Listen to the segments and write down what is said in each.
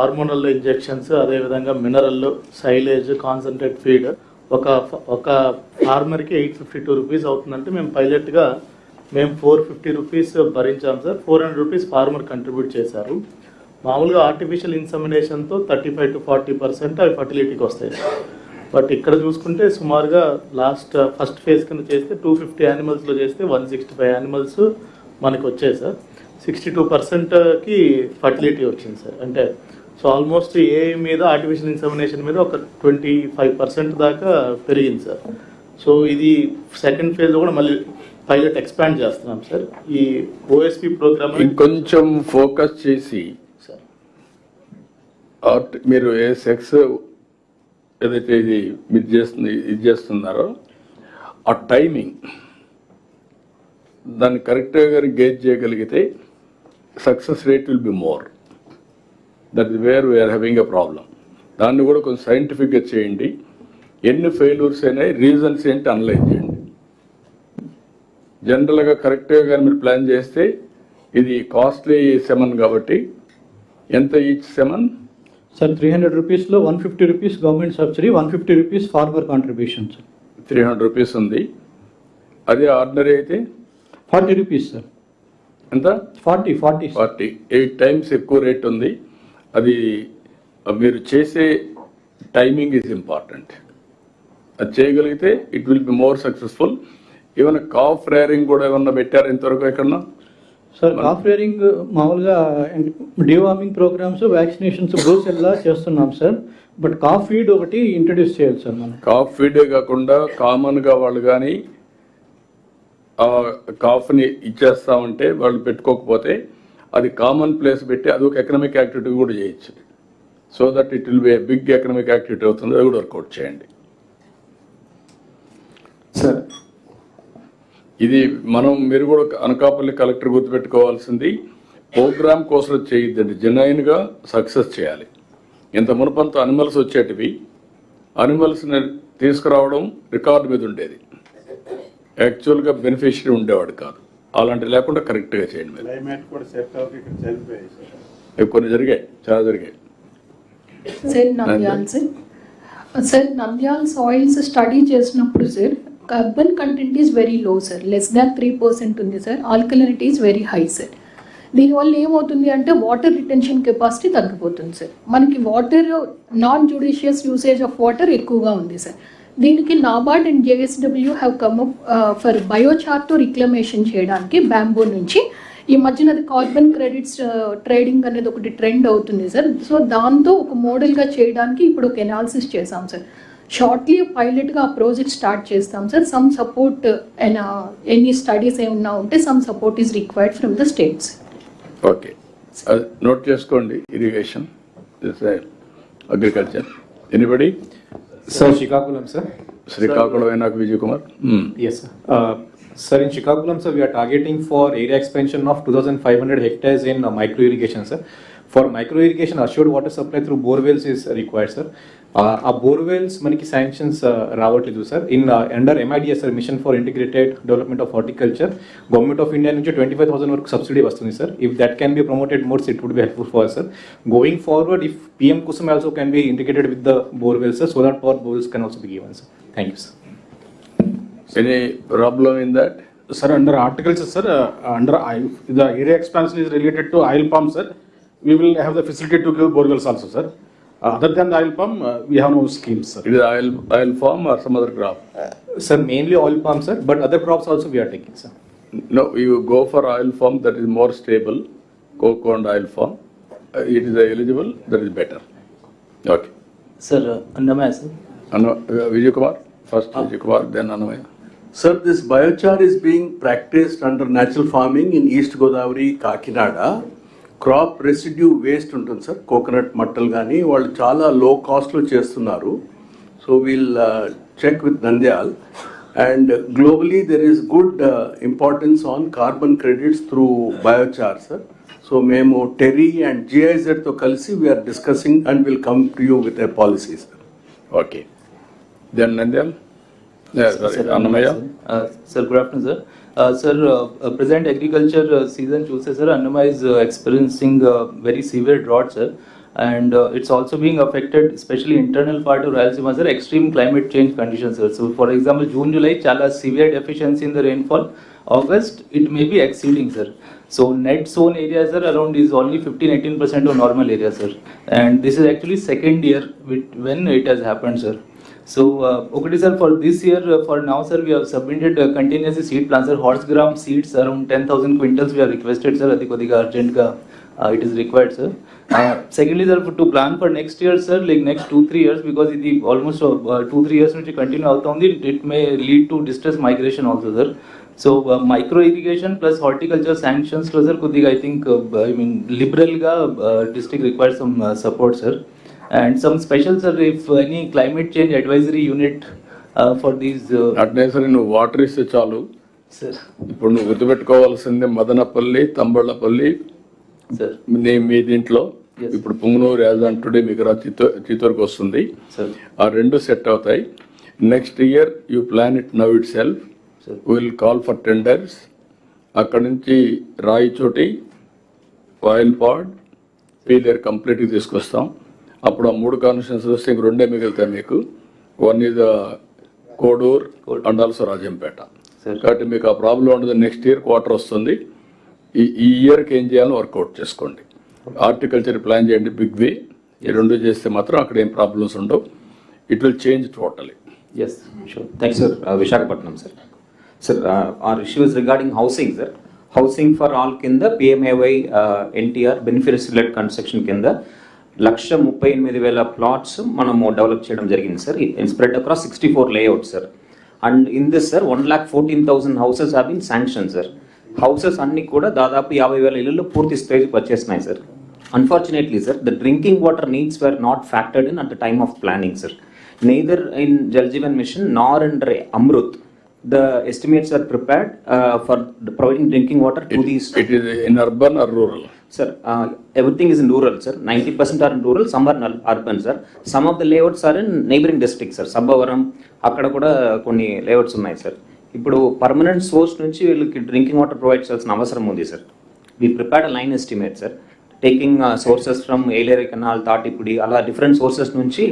Hormonal injections అదేవిధంగా mineral silage concentrate feed. ఒక ఒక ఫార్మర్కి ఎయిట్ ఫిఫ్టీ టూ రూపీస్ అవుతుందంటే మేము పైలట్గా మేము four fifty rupees భరించాం sir. Four hundred rupees farmer contribute చేశారు. మామూలుగా artificial ఇన్సమినేషన్తో thirty five to forty percent అవి ఫర్టిలిటీకి వస్తాయి బట్ ఇక్కడ చూసుకుంటే సుమారుగా లాస్ట్ ఫస్ట్ ఫేజ్ కింద చేస్తే టూ ఫిఫ్టీ యానిమల్స్లో చేస్తే వన్ సిక్స్టీ ఫైవ్ యానిమల్స్ మనకు వచ్చాయి సార్. సిక్స్టీ టూ పర్సెంట్కి ఫర్టిలిటీ వచ్చింది సార్. అంటే సో ఆల్మోస్ట్ ఏ మీద ఆర్టిఫిషియల్ ఇన్సమినేషన్ మీద ఒక ట్వంటీ ఫైవ్ పర్సెంట్ దాకా పెరిగింది సార్. సో ఇది సెకండ్ ఫేజ్ కూడా మళ్ళీ పైలట్ ఎక్స్పాండ్ చేస్తున్నాం సార్. ఈ ఓఎస్పి ప్రోగ్రామ్ ఇంకొంచెం ఫోకస్ చేసి సార్. ఆర్ట్ మీరు ఏ సెక్స్ ఏదైతే ఇది మీరు చేస్తుంది ఇది చేస్తున్నారో ఆ టైమింగ్ దాన్ని కరెక్ట్గా గేజ్ చేయగలిగితే success rate will be more that is where we are having a problem దాన్ని కూడా కొంచెం సైంటిఫిక్గా చేయండి. ఎన్ని ఫెయిల్యూర్స్ అయినాయి రీజన్స్ ఏంటి అనలైజ్ చేయండి. జనరల్గా కరెక్ట్గా కానీ మీరు ప్లాన్ చేస్తే ఇది కాస్ట్లీ సెమన్ కాబట్టి ఎంత each semen sir three hundred రూపీస్లో one fifty rupees government subsidy one fifty rupees farmer contribution sir three hundred rupees ఉంది. అదే ఆర్డినరీ అయితే? ఫార్టీ రూపీస్ సార్ ఎంత? Forty forty forty eight times ఎక్కువ రేట్ ఉంది. అది మీరు చేసే టైమింగ్ ఈజ్ ఇంపార్టెంట్ అది చేయగలిగితే it will be more successful even calf rearing కూడా ఏమన్నా పెట్టారు ఇంతవరకు ఎక్కడన్నా? సార్ కాఫ్ రేరింగ్ మామూలుగా డివార్మింగ్ ప్రోగ్రామ్స్ వ్యాక్సినేషన్స్ బ్రూసెల్లా చేస్తున్నాం సార్. బట్ కాఫ్ ఫీడ్ ఒకటి ఇంట్రడ్యూస్ చేయాలి సార్ మనం. కాఫ్ ఫీడే కాకుండా కామన్గా వాళ్ళు కానీ కాఫ్ని ఇచ్చేస్తామంటే వాళ్ళు పెట్టుకోకపోతే అది కామన్ ప్లేస్ పెట్టి అది ఒక ఎకనామిక్ యాక్టివిటీ కూడా చేయొచ్చు. So that it will be big economic activity అవుతుంది అది కూడా వర్కౌట్ చేయండి. సార్ ఇది మనం మీరు కూడా అనకాపల్లి కలెక్టర్ గుర్తుపెట్టుకోవాల్సింది ప్రోగ్రామ్ కోసం చేయొద్దండి జెన్యున్గా సక్సెస్ చేయాలి. ఇంత మునపంత అనిమల్స్ వచ్చేటివి అనిమల్స్ని తీసుకురావడం రికార్డు మీద ఉండేది. యాక్చువల్గా బెనిఫిషరీ ఉండేవాడు కాదు. అలాంటి లేకుండా కరెక్ట్గా చేయండి మీరు. క్లైమేట్ కూడా సెట్ అవ్వక ఇక్కడ చనిపోయాయి సార్. ఇవి కొన్ని జరిగాయి చాలా జరిగాయి. Sir Nandyal sir. Sir Nandyal soils study చేసినప్పుడు sir carbon content is very low sir. Less than three percent ఉంది sir. Alkalinity is very high sir. దీనివల్ల ఏమవుతుంది అంటే వాటర్ రిటెన్షన్ కెపాసిటీ తగ్గిపోతుంది సార్. మనకి water non judicious usage of water ఎక్కువగా ఉంది sir. దీనికి NABARD and JSW have come up for biochar reclamation చేయడానికి బ్యాంబూ నుంచి. ఈ మధ్యన అది కార్బన్ క్రెడిట్స్ ట్రేడింగ్ అనేది ఒకటి ట్రెండ్ అవుతుంది సార్ సో దాంతో ఒక మోడల్గా చేయడానికి ఇప్పుడు ఒక ఎనాలిసిస్ చేసాం సార్ షార్ట్లీ పైలట్గా ఆ ప్రాజెక్ట్ స్టార్ట్ చేస్తాం sir some support any studies ఏమన్నా ఉంటే some support is required from the states okay note చేసుకోండి irrigation agriculture anybody sir Srikakulam sir Srikakulam అయినాక Vijay Kumar Hmm. Yes, sir. Uh, Sir, in Chikakulam, sir, we are targeting for area expansion of 2,500 hectares in uh, micro irrigation, sir. For micro irrigation, assured water supply through bore wells is required, sir. Uh, ఆ bore wells మనకి sanctions రావట్లేదు sir in under MIDS sir mission for integrated development of horticulture government of India నుంచి twenty five thousand వరకు subsidy వస్తుంది sir if that can be promoted more it would be helpful for sir going forward if PM Kusum also can be integrated with the bore wells sir so that power bores can also be given sir thank you sir Any problem in that? Sir, under articles, sir, uh, under I- the area expansion is related to oil palm, sir. We will have the facility to give borewells also, sir. Uh, Uh, other than the oil palm, uh, we have no schemes, sir. Either oil, oil palm or some other crop. Uh, sir, mainly oil palm, sir, but other crops also we are taking, sir. No, you go for oil palm that is more stable, cocoa and oil palm. it is eligible, that is better. Okay. Sir, uh, Annamaya, sir. Anna, uh, Vijay Kumar, first. Vijay Kumar, then Annamaya. Sir, this biochar is being practiced under natural farming in East Godavari, Kakinada. Crop residue waste ఉంటుంది sir. Coconut మట్టలు కానీ వాళ్ళు చాలా లో కాస్ట్లో చేస్తున్నారు. So we'll check with Nandyal and globally there is good importance on carbon credits through biochar sir so మేము TERI and జిఐజెడ్తో కలిసి we are discussing and will come to you with a policy sir Okay. Then Nandyal? Yeah, sorry, Annamaya? Sir Uh, sir, uh, uh, present agriculture uh, season chooses sir, Annama is uh, experiencing very severe drought, sir, and it's also being affected, especially internal part of Rayalaseema, sir, extreme climate change conditions, sir. So, for example, June, July, chala severe deficiency in the rainfall. August, it may be exceeding, sir. So, net zone area, sir, around is only 15-18% of normal area, sir. And this is actually second year with, when it has happened, sir. So, uh, okay, sir, for this year, uh, for now, sir, we have submitted uh, continuously seed plans, sir. Horse gram seeds around 10,000 quintals we have requested, sir. Adi kodiga urgent ga, uh, it is required, sir. Uh, secondly, sir, for, to plan for next year, sir, like next two, three years, because ఇది almost uh, two, three years నుంచి continue అవుతుంది, it may lead to distress migration also, sir. So micro irrigation plus horticulture sanctions లో sir కొద్దిగా I think I mean liberal గా district require some support sir and some special sir if any climate change advisory unit for these అట్నే సరే నువ్వు water ఇస్తే చాలు. Sir ఇప్పుడు నువ్వు గుర్తుపెట్టుకోవాల్సింది మదనపల్లి తంబళ్ళపల్లి. సార్ నీ మీ దీంట్లో. Yes. ఇప్పుడు పుంగనూరు యాజ్ టుడే మీకు రా చిత్తూరు చిత్తూరుకు వస్తుంది. సార్ ఆ రెండు సెట్ అవుతాయి. Next year you plan it now itself Sir. Will call for tenders అక్కడ నుంచి రాయిచోటి ఆయిల్ పాడ్ పీలియర్ కంప్లీట్గా తీసుకొస్తాం. అప్పుడు ఆ మూడు కాన్స్టిట్యూన్స్ వస్తే ఇంక రెండే మిగులుతాయి మీకు. One is Kodur and also Rajampet. కాబట్టి మీకు ఆ ప్రాబ్లం ఉండదు. నెక్స్ట్ ఇయర్ క్వార్టర్ వస్తుంది. ఈ ఈ ఇయర్కి ఏం చేయాలో వర్కౌట్ చేసుకోండి. హార్టికల్చర్ ప్లాన్ చేయండి బిగ్ వే ఈ రెండు చేస్తే మాత్రం అక్కడ ఏం ప్రాబ్లమ్స్ ఉండవు. It will change totally yes sure thank sir. Sir, uh, our issue is regarding housing, sir. Housing for all కింద పిఎంఏవై ఎన్టీఆర్ లెడ్ కన్స్ట్రక్షన్ కింద లక్ష ముప్పై ఎనిమిది వేల ప్లాట్స్ మనము డెవలప్ చేయడం జరిగింది sir spread across sixty four layout sir and in this sir one lakh fourteen thousand houses have been sanction sir houses అన్ని కూడా దాదాపు యాభై వేల ఇళ్ళు పూర్తి స్టేజ్కి వచ్చేసినాయి sir unfortunately sir the drinking water needs were not factored in at the time of planning sir neither in Jal Jeevan Mission nor under Amrut, the estimates are prepared uh, for the providing drinking water to these. It is in urban or rural sir everything is in rural sir ninety percent are in rural some are urban sir some of the layouts are in neighbouring district sir Sabbavaram అక్కడ కూడా కొన్ని layouts ఉన్నాయి sir ఇప్పుడు permanent source నుంచి వీళ్ళకి drinking water provide చేయాల్సిన అవసరం ఉంది sir we prepared line estimate sir taking sources from Yeleru canal Tatipudi అలా డిఫరెంట్ సోర్సెస్ నుంచి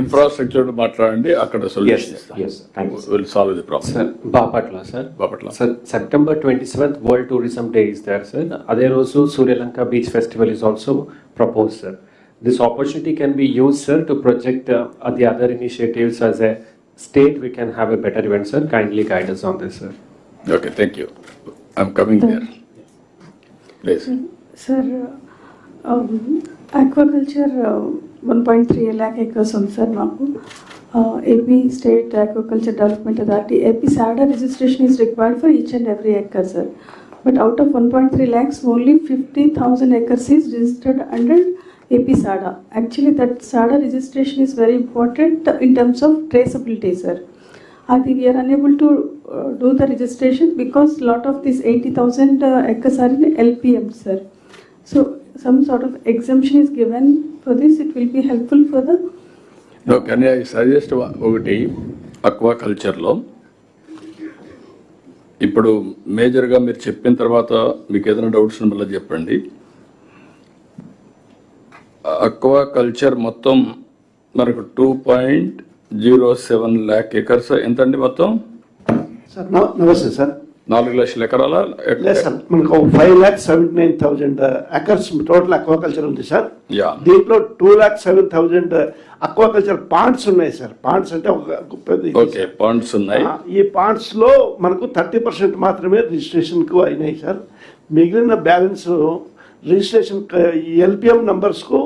ఇన్ఫ్రాస్ట్రక్చర్ మాట్లాడండి అక్కడ Yes, solution sir. Yes, sir. Thank you, sir. Will solve the problem sir Bapatla sir Bapatla. Sir September twenty seventh world tourism day is there sir అదే రోజు Suryalanka beach festival is also propose sir this opportunity can be use sir to project the other initiatives as a state we can have a better event sir kindly guidance on this sir okay thank you I'm coming there please sir aquaculture one point three lakh acres ఉంది సార్ మాకు AP state aquaculture development authority AP SADA registration is required for each and every acre sir but out of one point three lakhs only fifty thousand acres is registered under AP SADA. Actually, that SADA registration is very important in terms of traceability, sir. Adi, we are unable to uh, do the registration because lot of these 80,000 uh, acres are in LPM, sir. So, some sort of exemption is given for this. It will be helpful for the no can I suggest ఒకటి అక్వా కల్చర్లో ఇప్పుడు మేజర్గా మీరు చెప్పిన తర్వాత మీకు ఏదైనా డౌట్స్ మళ్ళీ చెప్పండి. అక్వా కల్చర్ మొత్తం మనకు two point zero seven lakh acres ఎంతండి మొత్తం? సార్ నమ- నమస్తే సార్. నాలుగు లక్షల ఎకరాల? మనకు five lakh seventy nine thousand acres total aquaculture ఉంది సార్. యా. దీంట్లో two lakh seven thousand aquaculture ponds ఉన్నాయి సార్. పాండ్స్ అంటే ఒక. పాయింట్స్ ఉన్నాయి. ఈ పాండ్స్లో మనకు థర్టీ పర్సెంట్ మాత్రమే రిజిస్ట్రేషన్కు అయినాయి సార్. మిగిలిన బ్యాలెన్స్ రిజిస్ట్రేషన్ ఎల్పిఎం నంబర్స్కు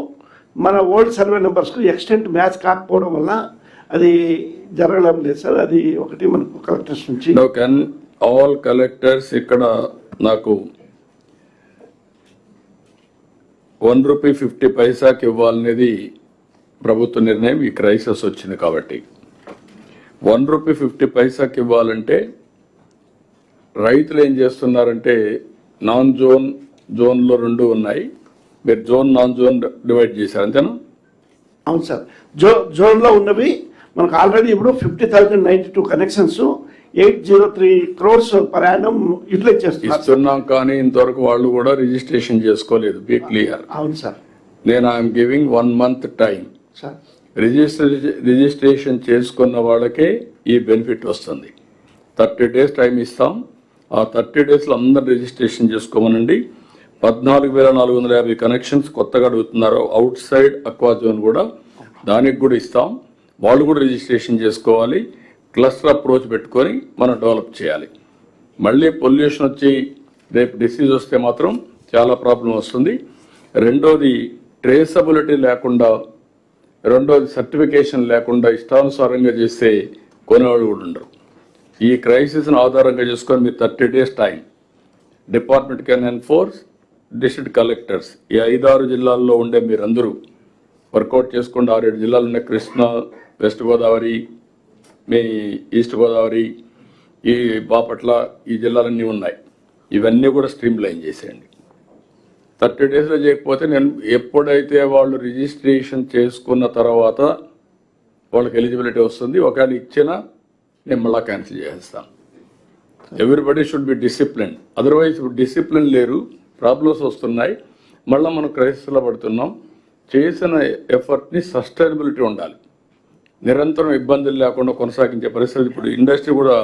మన ఓల్డ్ సర్వే నంబర్స్కు ఎక్స్టెంట్ మ్యాచ్ కాకపోవడం వల్ల అది జరగడం లేదు సార్. అది ఒకటి మనకు కలెక్టర్స్ నుంచి. ఆల్ కలెక్టర్స్ ఇక్కడ నాకు వన్ రూపీ ఫిఫ్టీ పైసాకి ఇవ్వాలనేది ప్రభుత్వ నిర్ణయం. ఈ క్రైసిస్ వచ్చింది కాబట్టి. వన్ రూపీ ఫిఫ్టీ పైసాకి ఇవ్వాలంటే రైతులు ఏం చేస్తున్నారంటే నాన్ జోన్ జోన్లో రెండు ఉన్నాయి. మీరు జోన్ నాన్ జోన్ డివైడ్ చేశారు. అంతేనా? అవును సార్. జో జోన్లో ఉన్నవి మనకు ఆల్రెడీ ఇప్పుడు fifty thousand ninety two connections eight zero three crores per annum utilise చేస్తున్నారు. ఇస్తున్నాం కానీ ఇంతవరకు వాళ్ళు కూడా రిజిస్ట్రేషన్ చేసుకోలేదు. Be clear. అవును సార్. నేను I'm giving one month time sir. Register registration చేసుకున్న వాళ్ళకే ఈ బెనిఫిట్ వస్తుంది. థర్టీ డేస్ టైం ఇస్తాం. ఆ థర్టీ డేస్లో అందరు రిజిస్ట్రేషన్ చేసుకోమనండి. పద్నాలుగు వేల నాలుగు వందల యాభై కనెక్షన్స్ కొత్తగా అడుగుతున్నారు అవుట్ సైడ్ అక్వా జోన్ కూడా దానికి కూడా ఇస్తాం. వాళ్ళు కూడా రిజిస్ట్రేషన్ చేసుకోవాలి. క్లస్టర్ అప్రోచ్ పెట్టుకొని మనం డెవలప్ చేయాలి. మళ్ళీ పొల్యూషన్ వచ్చి రేపు డిసీజ్ వస్తే మాత్రం చాలా ప్రాబ్లం వస్తుంది. రెండోది ట్రేసబిలిటీ లేకుండా రెండోది సర్టిఫికేషన్ లేకుండా ఇష్టానుసారంగా చేస్తే కొనేవాళ్ళు కూడా ఉండరు. ఈ క్రైసిస్ను ఆధారంగా చేసుకొని మీరు thirty days time department can enforce district collectors ఈ ఐదారు జిల్లాల్లో ఉండే మీరందరూ వర్కౌట్ చేసుకుంటూ ఆరేడు జిల్లాలు ఉన్నాయి కృష్ణా వెస్ట్ గోదావరి మీ ఈస్ట్ గోదావరి ఈ బాపట్ల ఈ జిల్లాలన్నీ ఉన్నాయి. ఇవన్నీ కూడా స్ట్రీమ్ లైన్ చేసేయండి. థర్టీ డేస్లో చేయకపోతే నేను ఎప్పుడైతే వాళ్ళు రిజిస్ట్రేషన్ చేసుకున్న తర్వాత వాళ్ళకి ఎలిజిబిలిటీ వస్తుంది ఒకవేళ ఇచ్చినా నేను మళ్ళా క్యాన్సిల్ చేసేస్తాను. Everybody should be discipline otherwise discipline లేరు ప్రాబ్లమ్స్ వస్తున్నాయి. మళ్ళీ మనం క్రైసిస్లో పడుతున్నాం. చేసిన ఎఫర్ట్ని సస్టైనబిలిటీ ఉండాలి. నిరంతరం ఇబ్బందులు లేకుండా కొనసాగించే పరిస్థితి ఇప్పుడు ఇండస్ట్రీ కూడా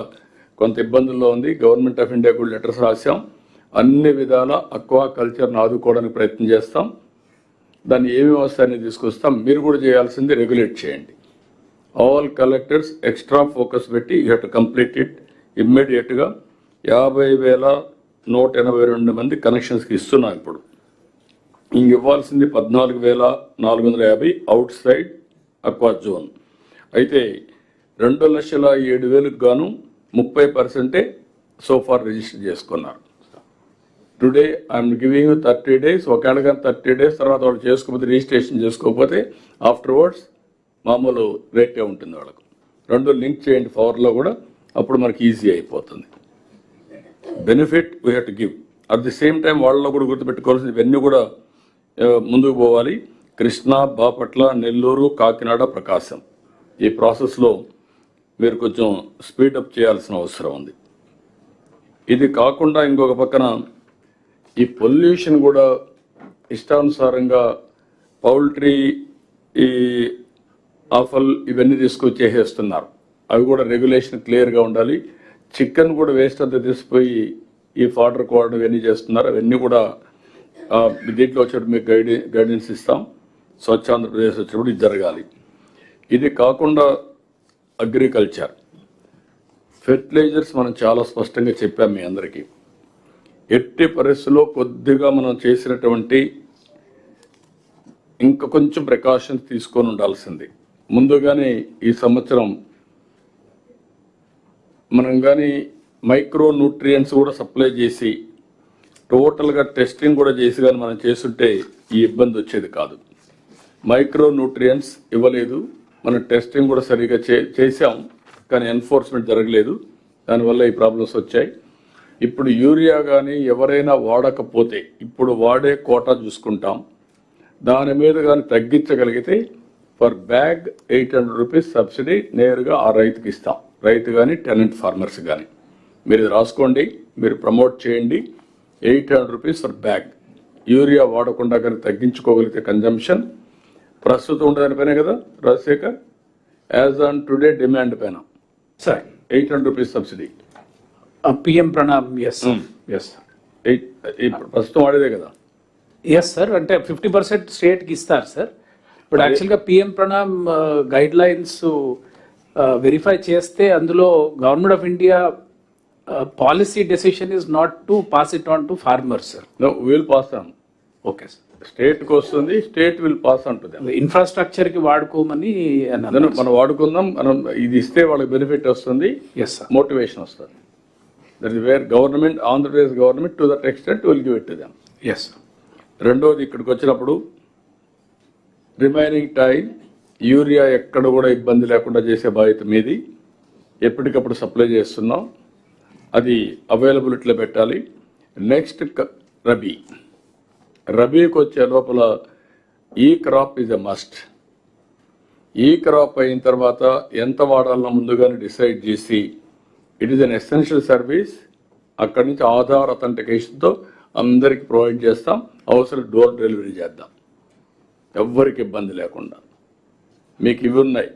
కొంత ఇబ్బందుల్లో ఉంది. గవర్నమెంట్ ఆఫ్ ఇండియా కూడా లెటర్స్ రాశాం. అన్ని విధాల అక్వా కల్చర్ను ఆదుకోవడానికి ప్రయత్నం చేస్తాం. దాన్ని ఏమి వస్తాయని తీసుకొస్తాం? మీరు కూడా చేయాల్సింది రెగ్యులేట్ చేయండి. ఆల్ కలెక్టర్స్ ఎక్స్ట్రా ఫోకస్ పెట్టి యూ హెట్ కంప్లీట్ ఇట్ ఇమ్మీడియట్గా యాభై వేల నూట ఎనభై రెండు మంది కనెక్షన్స్కి ఇస్తున్నాం ఇప్పుడు. ఇంక ఇవ్వాల్సింది పద్నాలుగు వేల నాలుగు వందల యాభై అవుట్ సైడ్ అక్వా జోన్ అయితే రెండు లక్షల ఏడు వేలకు గాను ముప్పై పర్సెంటే సోఫార్ రిజిస్టర్ చేసుకున్నారు. Today I'm giving thirty days ఒకవేళ కానీ థర్టీ డేస్ తర్వాత వాళ్ళు చేసుకోకపోతే రిజిస్ట్రేషన్ చేసుకోకపోతే ఆఫ్టర్వర్డ్స్ మామూలు రేటే ఉంటుంది వాళ్ళకు. రెండు లింక్ చేయండి పవర్లో కూడా అప్పుడు మనకి ఈజీ అయిపోతుంది. Benefit we have to give at the same time వాళ్ళలో కూడా గుర్తుపెట్టుకోవాల్సింది ఇవన్నీ కూడా ముందుకు పోవాలి. కృష్ణా బాపట్ల నెల్లూరు కాకినాడ ప్రకాశం. ఈ ప్రాసెస్లో మీరు కొంచెం స్పీడప్ చేయాల్సిన అవసరం ఉంది. ఇది కాకుండా ఇంకొక పక్కన ఈ పొల్యూషన్ కూడా ఇష్టానుసారంగా పౌల్ట్రీ ఈ ఆఫల్ ఇవన్నీ తీసుకొచ్చేసేస్తున్నారు అవి కూడా రెగ్యులేషన్ క్లియర్గా ఉండాలి. చికెన్ కూడా వేస్ట్ అంతా తీసిపోయి ఈ ఫాడర్ కోడ్ ఇవన్నీ చేస్తున్నారు. అవన్నీ కూడా దీంట్లో వచ్చేటప్పుడు మీకు గైడెన్స్ ఇస్తాం. స్వచ్ఛ ఆంధ్రప్రదేశ్ వచ్చినప్పుడు ఇది జరగాలి. ఇది కాకుండా అగ్రికల్చర్. ఫెర్టిలైజర్స్ మనం చాలా స్పష్టంగా చెప్పాం మీ అందరికీ. ఎట్టి పరిస్థితుల్లో కొద్దిగా మనం చేసినటువంటి ఇంకా కొంచెం ప్రికాషన్స్ తీసుకొని ఉండాల్సింది. ముందుగానే ఈ సంవత్సరం మనం కానీ మైక్రో న్యూట్రియంట్స్ కూడా సప్లై చేసి టోటల్గా టెస్టింగ్ కూడా చేసి కానీ మనం చేస్తుంటే ఈ ఇబ్బంది వచ్చేది కాదు. మైక్రో న్యూట్రియంట్స్ ఇవ్వలేదు. మనం టెస్టింగ్ కూడా సరిగా చే చేసాం కానీ ఎన్ఫోర్స్మెంట్ జరగలేదు. దానివల్ల ఈ ప్రాబ్లమ్స్ వచ్చాయి. ఇప్పుడు యూరియా కానీ ఎవరైనా వాడకపోతే ఇప్పుడు వాడే కోటా చూసుకుంటాం. దాని మీద కానీ తగ్గించగలిగితే for bag eight hundred rupees subsidy నేరుగా ఆ రైతుకి ఇస్తాం. రైతు కానీ టెనెంట్ ఫార్మర్స్ కానీ మీరు ఇది రాసుకోండి మీరు ప్రమోట్ చేయండి. Eight hundred rupees for bag urea వాడకుండా కానీ తగ్గించుకోగలిగితే కన్జంప్షన్ ప్రస్తుతం ఉండదానిపైన కదా Rajasekhar? As on today demand పైన. Sir eight hundred rupees subsidy PM Pranam yes yes eight ప్రస్తుతం వాడేదే కదా? ఎస్ సార్ అంటే ఫిఫ్టీ పర్సెంట్ స్టేట్కి ఇస్తారు సార్ ఇప్పుడు యాక్చువల్గా PM Pranam guide lines verify చేస్తే అందులో government of India policy decision is not to pass it on to farmers sir will pass on okay sir స్టేట్కి వస్తుంది స్టేట్ విల్ పాస్ దెమ్ ఇన్ఫ్రాస్ట్రక్చర్కి వాడుకోమని మనం వాడుకుందాం మనం ఇది ఇస్తే వాళ్ళకి బెనిఫిట్ వస్తుంది ఎస్ మోటివేషన్ వస్తుంది. That is where government Andhra Pradesh government to that extent will give it them as రెండోది ఇక్కడికి వచ్చినప్పుడు రిమైనింగ్ టైం యూరియా ఎక్కడ కూడా ఇబ్బంది లేకుండా చేసే బాధ్యత మీది. ఎప్పటికప్పుడు సప్లై చేస్తున్నాం. అది అవైలబిలిటీలో పెట్టాలి. నెక్స్ట్ రబీ. రబీకి వచ్చే లోపల ఈ క్రాప్ ఇస్ ఎ మస్ట్ ఈ క్రాప్ అయిన తర్వాత ఎంత వాడాలన్నా ముందుగానే డిసైడ్ చేసి it is an essential service అక్కడి నుంచి ఆధార్ అథెంటికేషన్తో అందరికి ప్రొవైడ్ చేస్తాం. అవసరం డోర్ డెలివరీ చేద్దాం. ఎవ్వరికి ఇబ్బంది లేకుండా. మీకు ఇవి ఉన్నాయి.